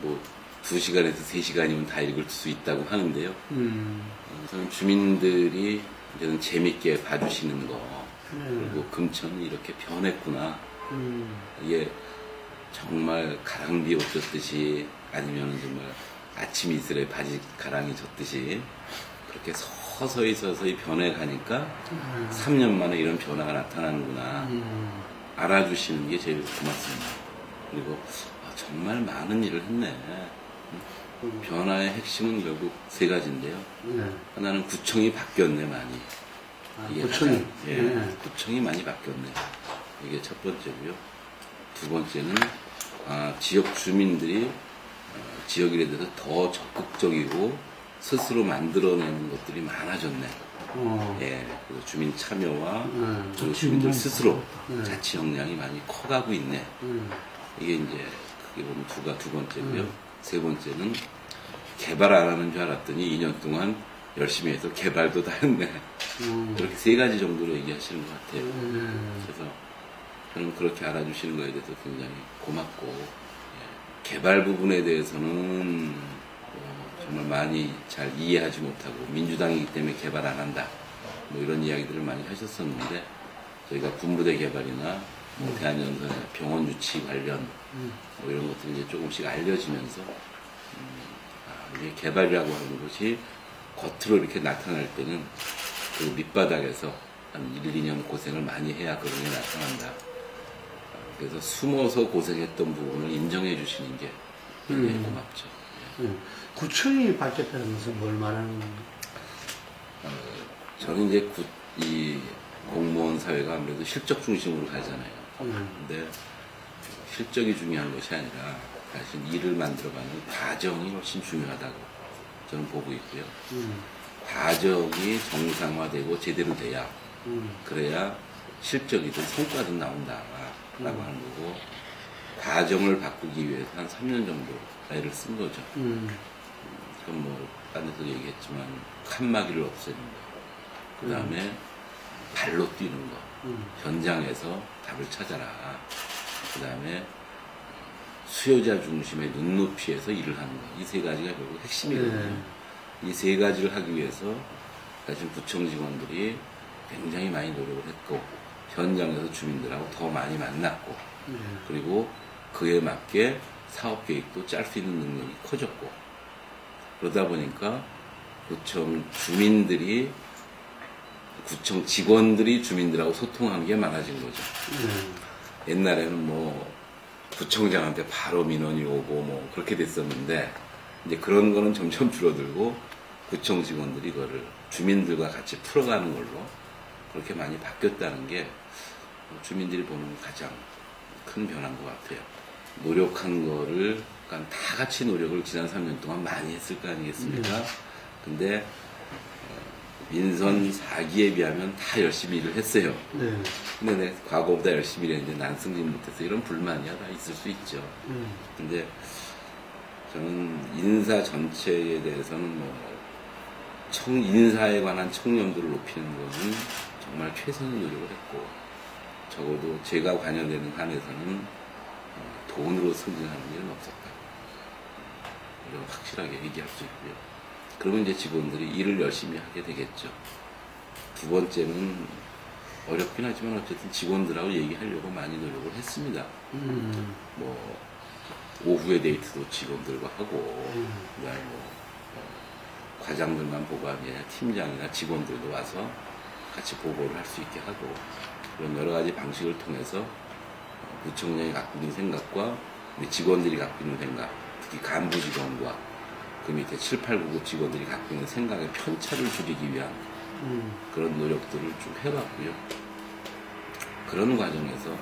뭐 2시간에서 3시간이면 다 읽을 수 있다고 하는데요. 음. 어, 저는 주민들이 이제는 재밌게 봐주시는 거 네. 그리고 금천이 이렇게 변했구나 음. 이게 정말 가랑비 옷 젖듯이 아니면 정말 아침 이슬에 바지 가랑이 젖듯이 그렇게 서서히 서서히 변해가니까 3년 만에 이런 변화가 나타나는구나 음. 알아주시는 게 제일 고맙습니다. 그리고 아, 정말 많은 일을 했네. 음. 변화의 핵심은 결국 세 가지인데요. 네. 하나는 구청이 바뀌었네 많이. 아, 구청이. 가장, 예, 네. 구청이 많이 바뀌었네. 이게 첫 번째고요. 두 번째는 아, 지역 주민들이 어, 지역 일에 대해서 더 적극적이고 스스로 만들어내는 것들이 많아졌네. 어. 예, 주민 참여와 네. 주민들 스스로. 자치 역량이 많이 커가고 있네. 음. 이게 이제 크게 보면 두가 두 번째고요. 음. 세 번째는 개발 안 하는 줄 알았더니 2년 동안 열심히 해서 개발도 다 했네. 음. 이렇게 세 가지 정도로 얘기하시는 것 같아요. 음. 그래서 저는 그렇게 알아주시는 거에 대해서 굉장히 고맙고 예, 개발 부분에 대해서는 어, 정말 많이 잘 이해하지 못하고 민주당이기 때문에 개발 안 한다 뭐 이런 이야기들을 많이 하셨었는데 저희가 군부대 개발이나 뭐 대한연선의 병원 유치 관련 뭐 이런 것들이 이제 조금씩 알려지면서 음, 아, 이게 개발이라고 하는 것이 겉으로 이렇게 나타날 때는 그 밑바닥에서 한 1, 2년 고생을 많이 해야 그런 게 나타난다. 아, 그래서 숨어서 고생했던 부분을 인정해 주시는 게 굉장히 음. 고맙죠. 음. 구청이 바뀌었다는 것은 뭘 말하는 저는 이제 구- 이 공무원 사회가 아무래도 실적 중심으로 가잖아요. 음. 근데 실적이 중요한 것이 아니라 사실 일을 만들어가는 과정이 훨씬 중요하다고 저는 보고 있고요. 음. 과정이 정상화되고 제대로 돼야 음. 그래야 실적이든 성과든 나온다라고 음. 하는 거고 과정을 바꾸기 위해서 한 3년 정도 애를 쓴 거죠. 음. 그럼 뭐, 딴 데서 얘기했지만, 칸막이를 없애는 거. 그 다음에 발로 뛰는 거. 음. 현장에서 답을 찾아라. 그 다음에 수요자 중심의 눈높이에서 일을 하는 거. 이 세 가지가 결국 핵심이거든요. 이세 가지를 하기 위해서 사실 구청 직원들이 굉장히 많이 노력을 했고, 현장에서 주민들하고 더 많이 만났고, 네. 그리고 그에 맞게 사업 계획도 짤 수 있는 능력이 커졌고 그러다 보니까 구청 주민들이 구청 직원들이 주민들하고 소통하는 게 많아진 거죠. 네. 옛날에는 뭐 구청장한테 바로 민원이 오고 뭐 그렇게 됐었는데 이제 그런 거는 점점 줄어들고 구청 직원들이 이거를 주민들과 같이 풀어가는 걸로 그렇게 많이 바뀌었다는 게 주민들이 보는 가장 큰 변화인 것 같아요. 노력한 거를 그러니까 다 같이 노력을 지난 3년 동안 많이 했을 거 아니겠습니까? 근데 어, 민선 4기에 비하면 다 열심히 일을 했어요. 네. 근데 내 과거보다 열심히 일했는데 난 승진 못해서 이런 불만이야 다 있을 수 있죠. 음. 근데 저는 인사 전체에 대해서는 뭐 청, 인사에 관한 청렴도를 높이는 것은 정말 최선의 노력을 했고 적어도 제가 관여되는 한에서는 어, 돈으로 승진하는 일은 없었다. 이런 확실하게 얘기할 수 있고요. 그러면 이제 직원들이 일을 열심히 하게 되겠죠. 두 번째는 어렵긴 하지만 어쨌든 직원들하고 얘기하려고 많이 노력을 했습니다. 음. 뭐 오후에 데이트도 직원들과 하고 음. 그다음에 뭐 어, 과장들만 보고 아니라 팀장이나 직원들도 와서 같이 보고를 할 수 있게 하고 그런 여러 가지 방식을 통해서 어, 구청장이 갖고 있는 생각과 우리 직원들이 갖고 있는 생각 특히 간부 직원과 그 밑에 7, 8, 9 9 직원들이 갖고 있는 생각의 편차를 줄이기 위한 음. 그런 노력들을 좀 해왔고요. 그런 과정에서 어,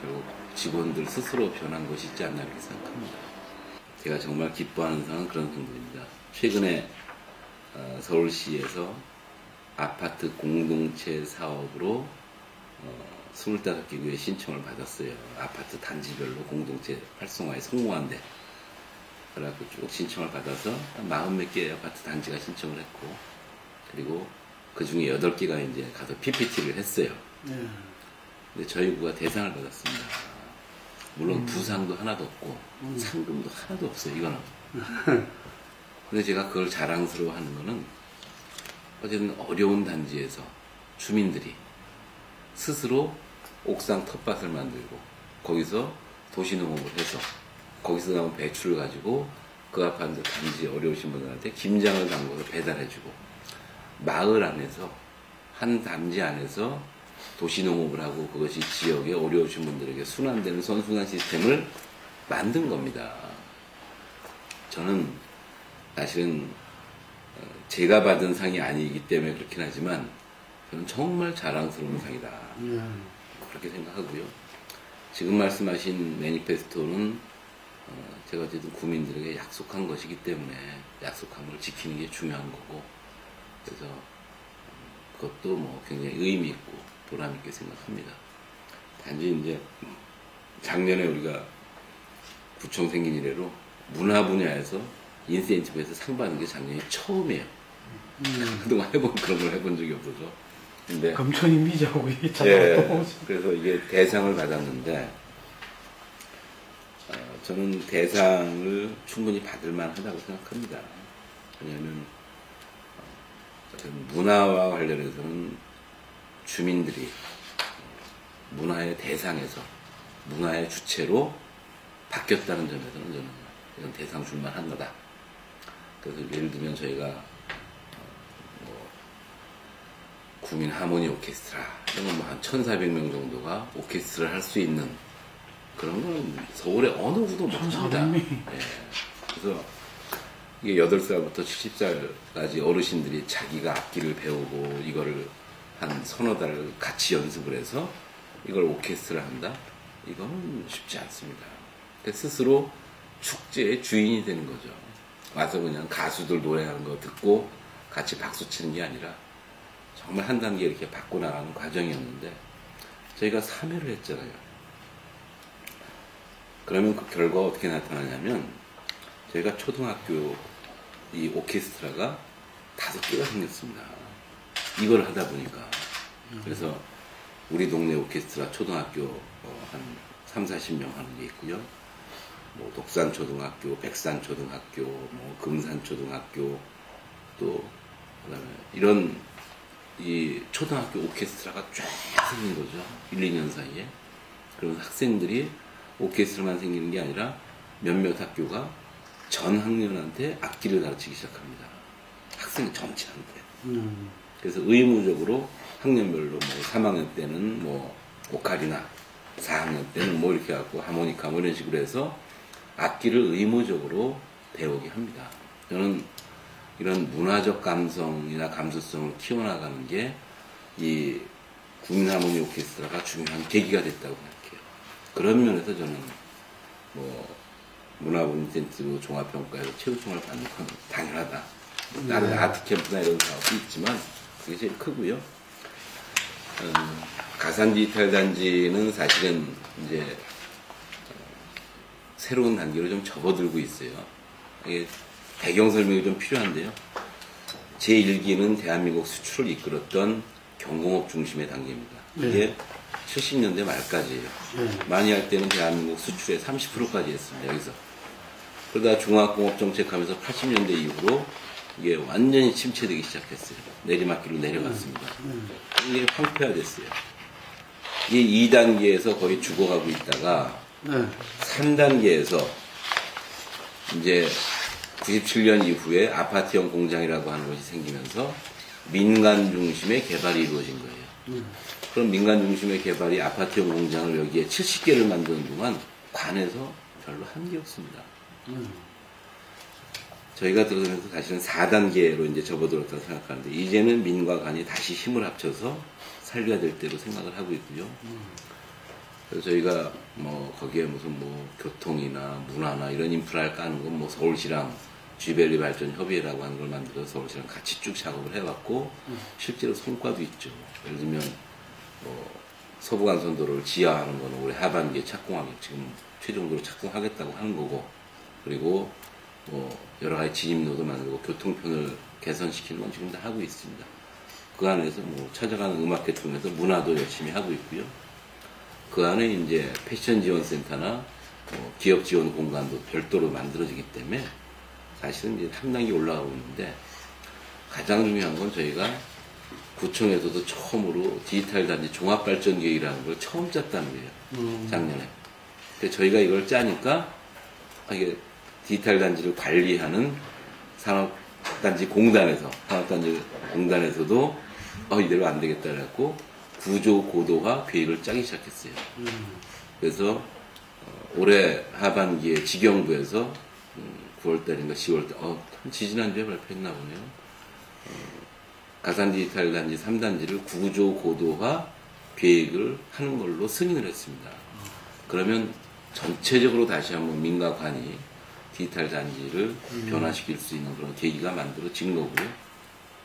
결국 직원들 스스로 변한 것이 있지 않나 이렇게 생각합니다. 제가 정말 기뻐하는 상은 그런 정도입니다. 최근에 어, 서울시에서 아파트 공동체 사업으로 어, 25개구의 신청을 받았어요. 아파트 단지별로 공동체 활성화에 성공한데. 그래갖고 쭉 신청을 받아서 한 마흔 몇 개 아파트 단지가 신청을 했고, 그리고 그 중에 여덟 개가 이제 가서 PPT를 했어요. 네. 근데 저희 구가 대상을 받았습니다. 물론 부상도 하나도 없고 상금도 하나도 없어요. 이거는. 근데 제가 그걸 자랑스러워하는 거는 어쨌든 어려운 단지에서 주민들이 스스로 옥상 텃밭을 만들고 거기서 도시농업을 해서 거기서 나온 배추를 가지고 그 앞에 앉은 단지 어려우신 분들한테 김장을 담궈서 배달해주고 마을 안에서 한 단지 안에서 도시농업을 하고 그것이 지역에 어려우신 분들에게 순환되는 선순환 시스템을 만든 겁니다. 저는 사실은 어, 제가 받은 상이 아니기 때문에 그렇긴 하지만 저는 정말 자랑스러운 상이다. 예. 그렇게 생각하고요. 지금 말씀하신 매니페스토는 어, 제가 어쨌든 국민들에게 약속한 것이기 때문에 약속한 걸 지키는 게 중요한 거고 그래서 음, 그것도 뭐 굉장히 의미 있고 보람 있게 생각합니다. 단지 이제 작년에 우리가 구청 생긴 이래로 문화 분야에서 인센티브에서 상 받는 게 작년이 처음이에요. 그동안 해본 그런 걸 해본 적이 없어서. 근데 검천이 미자고 예. 있잖아요. 그래서 이게 대상을 받았는데, 어, 저는 대상을 충분히 받을 만하다고 생각합니다. 왜냐하면, 어, 문화와 관련해서는 주민들이 문화의 대상에서 문화의 주체로 바뀌었다는 점에서는 저는 이건 대상 줄만 한 거다. 그래서 예를 들면 저희가 뭐 국민 하모니 오케스트라 이런 건뭐한 1,400명 정도가 오케스트라를 할 수 있는 그런 건 서울의 어느 구도 못합니다. 1,400 명? 예. 그래서 이게 8살부터 70살까지 어르신들이 자기가 악기를 배우고 이거를 한 서너 달 같이 연습을 해서 이걸 오케스트라 한다? 이거는 쉽지 않습니다. 근데 스스로 축제의 주인이 되는 거죠. 와서 그냥 가수들 노래하는 거 듣고 같이 박수 치는 게 아니라 정말 한 단계 이렇게 바꿔 나가는 과정이었는데 저희가 3회를 했잖아요. 그러면 그 결과가 어떻게 나타나냐면 저희가 초등학교 이 오케스트라가 다섯 개가 생겼습니다. 이걸 하다 보니까 그래서 우리 동네 오케스트라 초등학교 어, 한 3, 40명 하는 게 있고요. 뭐 독산 초등학교, 백산 초등학교, 뭐 금산 초등학교 또 그다음에 이런 이 초등학교 오케스트라가 쫙 생긴 거죠. 1, 2년 사이에. 그런 학생들이 오케스트라만 생기는 게 아니라 몇몇 학교가 전 학년한테 악기를 가르치기 시작합니다. 학생 전체한테. 음. 그래서 의무적으로 학년별로 뭐 3학년 때는 뭐 오카리나, 4학년 때는 뭐 이렇게 갖고 하모니카 뭐 이런 식으로 해서 악기를 의무적으로 배우게 합니다. 저는 이런 문화적 감성이나 감수성을 키워나가는 게 이 국민하모니 오케스트라가 중요한 계기가 됐다고 생각해요. 그런 면에서 저는 뭐 문화부 인센티브 종합평가에서 최우총을 받는 건 당연하다. 뭐 다른 네. 아트 캠프나 이런 사업도 있지만 그게 제일 크고요. 음, 가산 디지털 단지는 사실은 이제 어, 새로운 단계로 좀 접어들고 있어요. 이게 배경 설명이 좀 필요한데요. 제1기는 대한민국 수출을 이끌었던 경공업 중심의 단계입니다. 이게 70년대 말까지예요. 네. 많이 할 때는 대한민국 수출의 30%까지 했습니다. 여기서. 그러다 중화공업 정책하면서 80년대 이후로 이게 완전히 침체되기 시작했어요. 내리막길로 내려갔습니다. 이게 황폐화됐어요. 이 2단계에서 거의 죽어가고 있다가 네. 3단계에서 이제 97년 이후에 아파트형 공장이라고 하는 것이 생기면서 민간 중심의 개발이 이루어진 거예요. 그럼 민간 중심의 개발이 아파트형 공장을 여기에 70개를 만드는 동안 관에서 별로 한 게 없습니다. 저희가 들어서면서 사실은 4단계로 이제 접어들었다고 생각하는데 이제는 민과 관이 다시 힘을 합쳐서 살려야 될 때로 생각을 하고 있고요. 그래서 저희가 뭐 거기에 무슨 뭐 교통이나 문화나 이런 인프라를 까는 건 뭐 서울시랑 쥐벨리 발전 협의회라고 하는 걸 만들어서 서울시랑 같이 쭉 작업을 해왔고 실제로 성과도 있죠. 예를 들면 뭐 서부간선도로를 지하하는 거는 올해 하반기에 착공하기 지금 최종적으로 착공하겠다고 하는 거고 그리고 뭐 여러 가지 진입로도 만들고 교통편을 개선시키는 건 지금 다 하고 있습니다. 그 안에서 뭐 찾아가는 음악계 통해서 문화도 열심히 하고 있고요. 그 안에 이제 패션 지원 센터나 어, 기업 지원 공간도 별도로 만들어지기 때문에 사실은 이제 한 단계 올라가고 있는데 가장 중요한 건 저희가 구청에서도 처음으로 디지털 단지 종합 발전 계획이라는 걸 처음 짰다는 거예요. 음. 작년에. 근데 저희가 이걸 짜니까 아, 이게 디지털 단지를 관리하는 산업단지 공단에서 산업단지 공단에서도 어, 이대로 안 되겠다 그래갖고 구조 고도화 계획을 짜기 시작했어요. 음. 그래서 어, 올해 하반기에 지경부에서 9월달인가 10월달, 어, 참 지지난주에 발표했나 보네요. 어, 가산 디지털 단지 3단지를 구조 고도화 계획을 하는 걸로 승인을 했습니다. 그러면 전체적으로 다시 한번 민가관이 디지털 단지를 변화시킬 수 있는 그런 계기가 만들어진 거고요.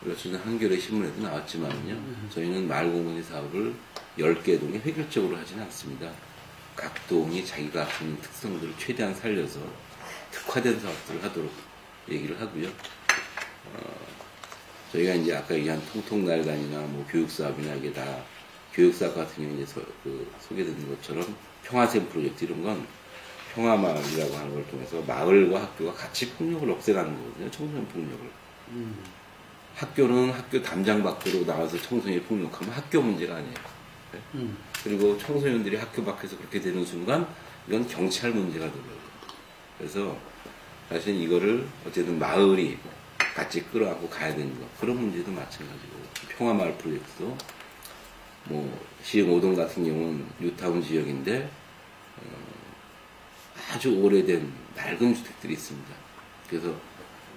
그래서 한겨레 신문에도 나왔지만요. 저희는 마을공원의 사업을 10개 동에 획일적으로 하지는 않습니다. 각 동이 자기가 갖는 특성들을 최대한 살려서 특화된 사업들을 하도록 얘기를 하고요. 어, 저희가 이제 아까 얘기한 통통날간이나 뭐 교육사업이나 이게 다 교육사업 같은 경우에 이제 소, 그 소개된 것처럼 평화샘 프로젝트 이런 건 평화마을이라고 하는 걸 통해서 마을과 학교가 같이 폭력을 없애가는 거거든요. 청소년 폭력을. 음. 학교는 학교 담장 밖으로 나와서 청소년이 폭력하면 학교 문제가 아니에요. 음. 그리고 청소년들이 학교 밖에서 그렇게 되는 순간 이건 경찰 문제가 되고요. 그래서 사실 이거를 어쨌든 마을이 같이 끌어안고 가야 되는 거 그런 문제도 마찬가지고 평화마을 프로젝트도 뭐 시흥 오동 같은 경우는 뉴타운 지역인데 어, 아주 오래된 낡은 주택들이 있습니다. 그래서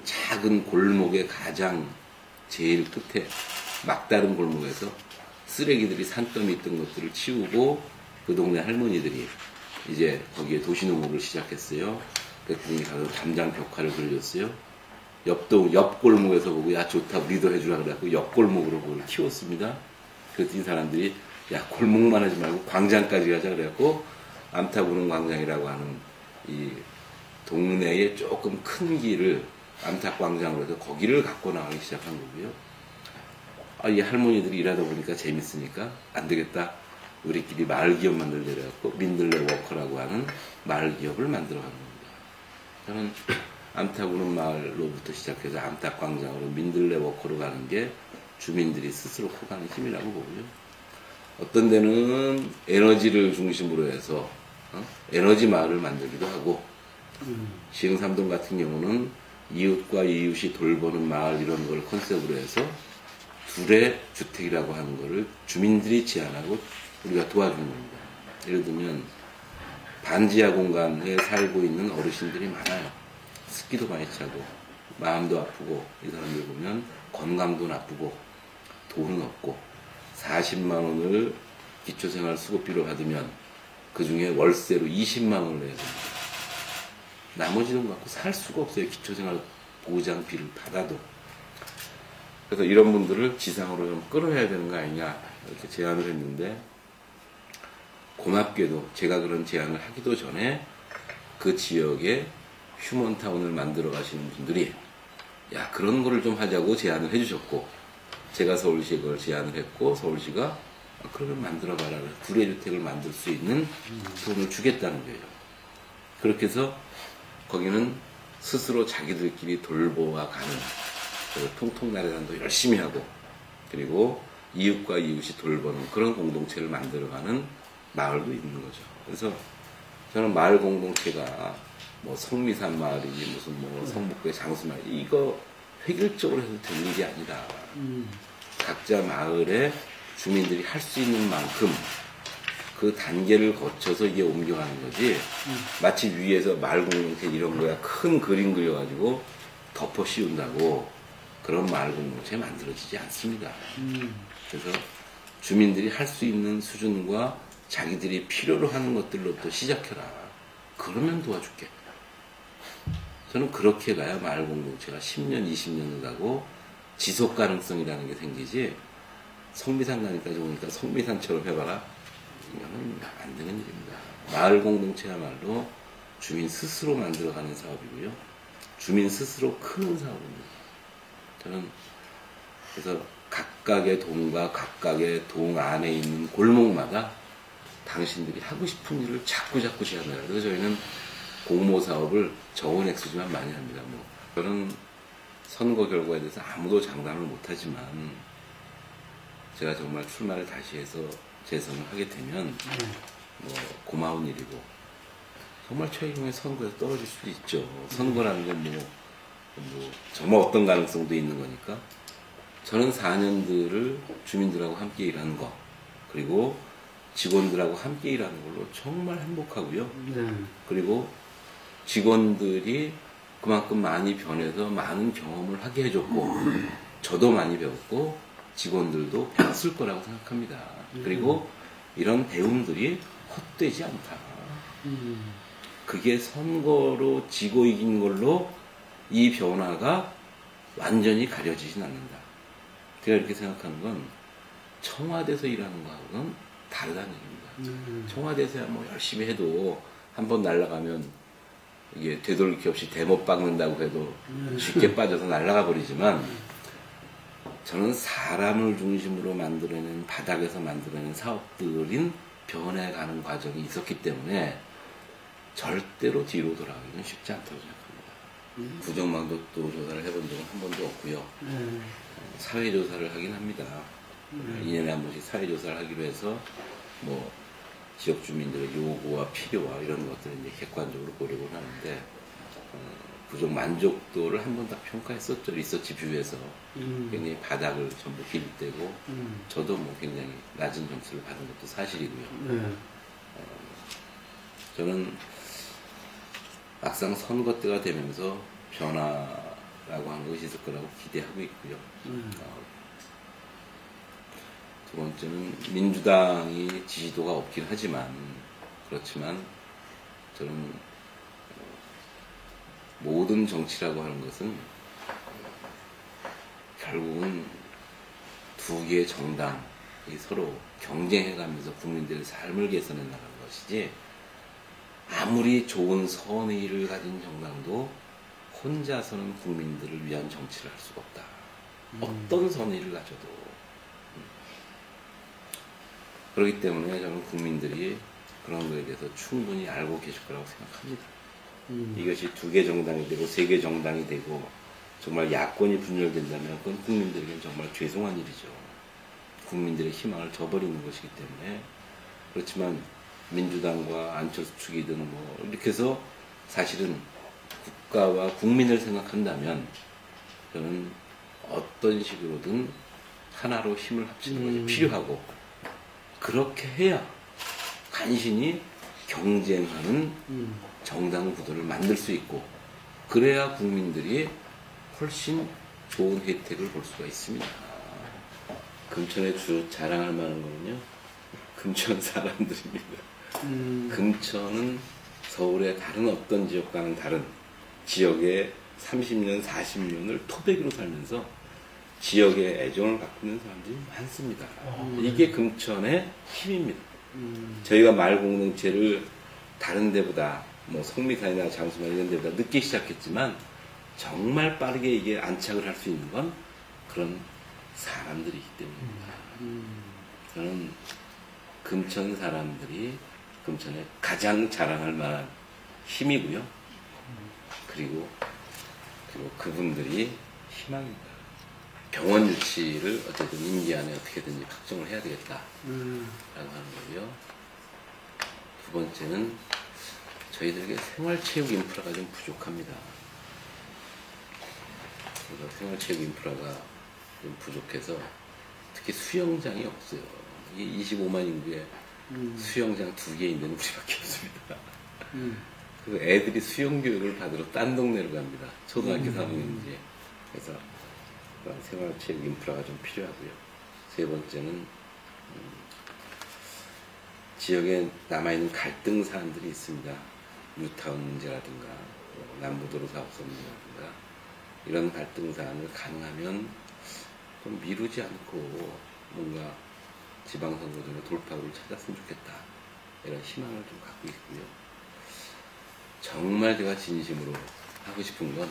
작은 골목의 가장 제일 끝에 막다른 골목에서 쓰레기들이 산더미 있던 것들을 치우고 그 동네 할머니들이 이제 거기에 도시농업을 시작했어요. 그랬더니 가서 담장 벽화를 그려줬어요. 옆동, 옆 골목에서 보고 야 좋다 우리도 해주라 그래갖고 옆 골목으로 그걸 키웠습니다. 그랬더니 사람들이 야 골목만 하지 말고 광장까지 가자 그래갖고 암탉우릉 광장이라고 하는 이 동네에 조금 큰 길을 암탉광장으로 해서 거기를 갖고 나가기 시작한 거고요. 아, 이 할머니들이 일하다 보니까 재밌으니까 안 되겠다. 우리끼리 마을 기업 그래갖고 민들레 워커라고 하는 마을 기업을 만들어 간 겁니다. 저는 암탉우는 마을로부터 시작해서 암탉광장으로 민들레 워커로 가는 게 주민들이 스스로 커가는 힘이라고 보고요. 어떤 데는 에너지를 중심으로 해서 어? 에너지 마을을 만들기도 하고 음. 시흥 삼동 같은 경우는 이웃과 이웃이 돌보는 마을 이런 걸 컨셉으로 해서 둘의 주택이라고 하는 거를 주민들이 제안하고 우리가 도와주는 겁니다. 예를 들면 반지하 공간에 살고 있는 어르신들이 많아요. 습기도 많이 차고 마음도 아프고 이 사람들 보면 건강도 나쁘고 돈은 없고 40만 원을 기초생활 수급비로 받으면 그 중에 월세로 20만 원을 내야 됩니다. 나머지 돈 갖고 살 수가 없어요. 기초생활 보장비를 받아도. 그래서 이런 분들을 지상으로 좀 끌어야 되는 거 아니냐 이렇게 제안을 했는데 고맙게도 제가 그런 제안을 하기도 전에 그 지역에 휴먼타운을 만들어 가시는 분들이 야 그런 거를 좀 하자고 제안을 해주셨고 제가 서울시에 그걸 제안을 했고 서울시가 아, 그러면 만들어 봐라 구례 주택을 만들 수 있는 돈을 주겠다는 거예요. 그렇게 해서 거기는 스스로 자기들끼리 돌보아 가는 그 통통나래단도 열심히 하고 그리고 이웃과 이웃이 돌보는 그런 공동체를 만들어가는 마을도 있는 거죠. 그래서 저는 마을 공동체가 뭐 성미산 마을이니 무슨 뭐 성북구의 장수마을 이거 획일적으로 해서 되는 일이 아니다. 음. 각자 마을에 주민들이 할 수 있는 만큼 그 단계를 거쳐서 이게 옮겨가는 거지. 마치 위에서 공동체 이런 거야 큰 그림 그려가지고 덮어 씌운다고 그런 공동체 만들어지지 않습니다. 음. 그래서 주민들이 할 수 있는 수준과 자기들이 필요로 하는 것들로부터 시작해라. 그러면 도와줄게. 저는 그렇게 가야 마을 공동체가 10년, 20년을 가고 지속 가능성이라는 게 생기지 성미산 가니까 좋으니까 성미산처럼 해봐라. 이거는 안 되는 일입니다. 마을 공동체야말로 주민 스스로 만들어가는 사업이고요. 주민 스스로 크는 사업입니다. 저는 그래서 각각의 동과 각각의 동 안에 있는 골목마다 당신들이 하고 싶은 일을 자꾸 자꾸 제안해요. 그래서 저희는 공모 사업을 적은 액수지만 많이 합니다. 뭐 저는 선거 결과에 대해서 아무도 장담을 못하지만 제가 정말 출마를 다시 해서 재선을 하게 되면 네. 뭐 고마운 일이고 정말 최경의 선거에서 떨어질 수도 있죠. 선거라는 건 뭐, 뭐 정말 어떤 가능성도 있는 거니까 저는 4년들을 주민들하고 함께 일하는 거 그리고 직원들하고 함께 일하는 걸로 정말 행복하고요. 네. 그리고 직원들이 그만큼 많이 변해서 많은 경험을 하게 해줬고 저도 많이 배웠고 직원들도 배웠을 거라고 생각합니다. 그리고 이런 배움들이 헛되지 않다. 음. 그게 선거로 지고 이긴 걸로 이 변화가 완전히 가려지진 않는다. 제가 이렇게 생각하는 건 청와대에서 일하는 거하고는 다르다는 얘기입니다. 음. 청와대에서야 뭐 열심히 해도 한 번 날아가면 이게 되돌릴 게 없이 대못 박는다고 해도 쉽게 빠져서 날아가 버리지만 저는 사람을 중심으로 만들어낸 바닥에서 만들어낸 사업들인 변해가는 과정이 있었기 때문에 절대로 뒤로 돌아가기는 쉽지 않다고 생각합니다. 부정망도도 조사를 해본 적은 한 번도 없고요. 네. 사회조사를 하긴 합니다. 네. 2년에 한 번씩 사회조사를 하기로 해서 뭐 지역 주민들의 요구와 필요와 이런 것들을 이제 객관적으로 보려고 하는데 어, 부족 만족도를 한 번 다 평가했었죠 리서치 뷰에서 음. 굉장히 바닥을 전부 길대고 음. 저도 뭐 굉장히 낮은 점수를 받은 것도 사실이고요. 네. 저는 막상 선거 때가 되면서 변화라고 하는 것이 있을 거라고 기대하고 있고요. 음. 어, 두 번째는 민주당이 지지도가 없긴 하지만 그렇지만 저는 어, 모든 정치라고 하는 것은 결국은 두 개의 정당이 서로 경쟁해가면서 국민들의 삶을 개선해 나가는 것이지 아무리 좋은 선의를 가진 정당도 혼자서는 국민들을 위한 정치를 할 수가 없다. 어떤 선의를 가져도. 음. 그렇기 때문에 저는 국민들이 그런 거에 대해서 충분히 알고 계실 거라고 생각합니다. 음. 이것이 두 개 정당이 되고 세 개 정당이 되고 정말 야권이 분열된다면 그건 국민들에게는 정말 죄송한 일이죠. 국민들의 희망을 저버리는 것이기 때문에 그렇지만 민주당과 안철수 측이든 뭐 이렇게 해서 사실은 국가와 국민을 생각한다면 저는 어떤 식으로든 하나로 힘을 합치는 것이 음. 필요하고 그렇게 해야 간신히 경쟁하는 음. 정당 구도를 만들 수 있고 그래야 국민들이 훨씬 좋은 혜택을 볼 수가 있습니다. 금천의 주 자랑할 만한 거는요. 금천 사람들입니다. 음. 금천은 서울의 다른 어떤 지역과는 다른 지역의 30년, 40년을 토백으로 살면서 지역에 애정을 갖고 있는 사람들이 많습니다. 이게 금천의 힘입니다. 음. 저희가 말 공동체를 다른 데보다 뭐 성미산이나 장수만 이런 데보다 늦게 시작했지만 정말 빠르게 이게 안착을 할 수 있는 건 그런 사람들이기 때문입니다. 음. 저는 금천 사람들이 금천에 가장 자랑할 만한 힘이고요. 그리고 그리고 그분들이 희망입니다. 병원 유치를 어쨌든 임기 안에 어떻게든지 확정을 해야 되겠다라고 음. 하는 거고요. 두 번째는 저희들에게 생활체육 인프라가 좀 부족합니다. 그래서 생활체육 인프라가 좀 부족해서 특히 수영장이 없어요. 이게 25만 인구에 음. 수영장 두 개 있는 우리밖에 없습니다. 음. 그래서 애들이 수영 교육을 받으러 딴 동네로 갑니다. 초등학교 음. 3학년이지. 그래서 생활체육 인프라가 좀 필요하고요. 세 번째는 음, 지역에 남아있는 갈등 사안들이 있습니다. 뉴타운 문제라든가 뭐 남부도로 사업성 문제라든가 이런 갈등 사안을 가능하면 좀 미루지 않고 뭔가 지방선거 전에 돌파구를 찾았으면 좋겠다. 이런 희망을 좀 갖고 있고요. 정말 제가 진심으로 하고 싶은 건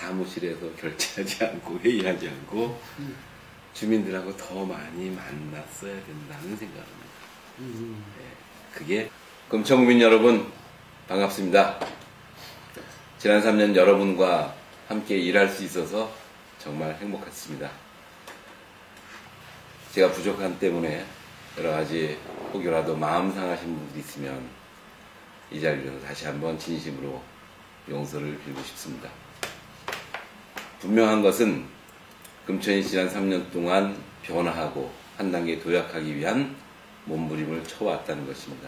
사무실에서 결제하지 않고 회의하지 않고 주민들하고 더 많이 만났어야 된다는 생각입니다. 음, 그게 금천구민 여러분 반갑습니다. 지난 3년 여러분과 함께 일할 수 있어서 정말 행복했습니다. 제가 부족한 때문에 여러 가지 혹여라도 마음 상하신 분들이 있으면 이 자리에서 다시 한번 진심으로 용서를 빌고 싶습니다. 분명한 것은 금천이 지난 3년 동안 변화하고 한 단계 도약하기 위한 몸부림을 쳐왔다는 것입니다.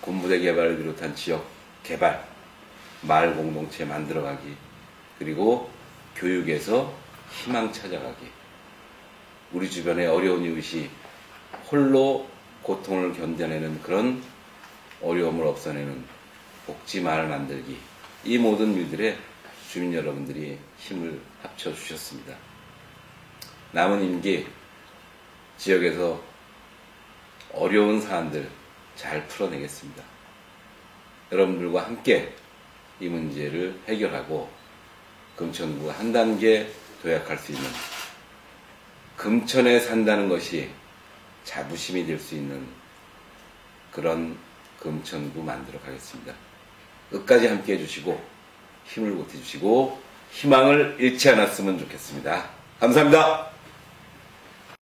군부대 개발을 비롯한 지역 개발, 마을 공동체 만들어가기, 그리고 교육에서 희망 찾아가기, 우리 주변의 어려운 이웃이 홀로 고통을 견뎌내는 그런 어려움을 없애내는 복지 마을 만들기, 이 모든 일들에 주민 여러분들이 힘을 합쳐 주셨습니다. 남은 임기 지역에서 어려운 사안들 잘 풀어내겠습니다. 여러분들과 함께 이 문제를 해결하고 금천구가 한 단계 도약할 수 있는 금천에 산다는 것이 자부심이 될 수 있는 그런 금천구 만들어 가겠습니다. 끝까지 함께 해주시고 힘을 보태주시고 희망을 잃지 않았으면 좋겠습니다. 감사합니다.